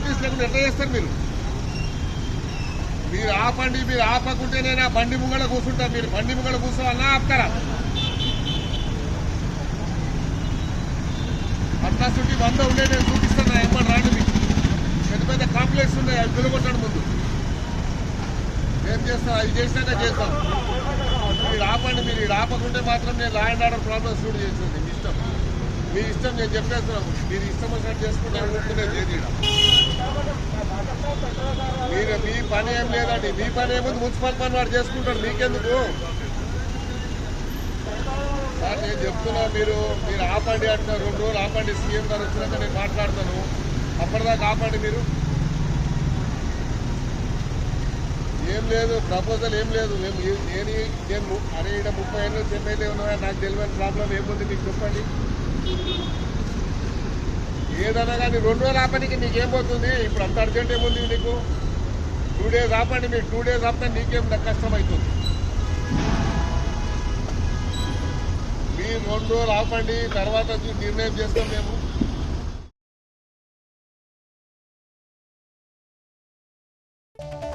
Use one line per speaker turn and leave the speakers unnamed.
Notice లేకుండా ఎట్లా చేస్తారు మీరు? మీరు ఆపండి మీరు ఆపకుంటే నేను ఆ బండి ముంగడ కూర్చుంటా మీరు బండి ముంగడ కూర్చోవాలన్నా ఆపుతారా? అట్లా చుట్టి వంద ఉండే నేను చూపిస్తాను ఎమ్మని రాండి మీకు. పెద్ద పెద్ద కాంప్లెక్స్ ఉన్నాయి అవి పిలుగొట్టడం ముందు. ఏం చేస్తాం అది చేసినాక చేస్తాం మీరు ఆపండి మీరు ఇది ఆపకుంటే మాత్రం నేను లా అండ్ ఆర్డర్ ప్రాబ్లమ్స్ కూడా చేస్తుంది మీ ఇష్టం. మీ ఇష్టం నేను చెప్పేస్తున్నాను మీరు ఇష్టం వచ్చినట్టు చేసుకుంటే నేను చేయడం మీరు మీ పని ఏం లేదండి. మీ పని ఏముంది? మున్సిపల్ పని వాడు చేసుకుంటాడు. మీకెందుకు? సార్ నేను చెప్తున్నా మీరు మీరు ఆపండి అంటున్నారు రెండు రోజులు ఆపండి. సీఎం గారు వచ్చినాక నేను మాట్లాడతాను. అప్పటిదాకా ఆపండి మీరు. ఏం లేదు ప్రపోజల్ ఏం లేదు. మేము నేను నేను అరే ఇక్కడ ముప్పై ఏళ్ళు ఎమ్మెల్యే ఉన్నా నాకు తెలియని ప్రాబ్లం ఏముంది? మీకు చెప్పండి. ఏదైనా కానీ రెండు వేలు ఆపడానికి నీకేం పోతుంది? ఇప్పుడు అంత అర్జెంట్ ఏముంది నీకు? టూ డేస్ ఆపండి మీరు టూ డేస్ ఆపితే నీకేం కష్టం అవుతుంది మీరు రెండు రోజులు ఆపండి తర్వాత నిర్ణయం చేస్తాం మేము. you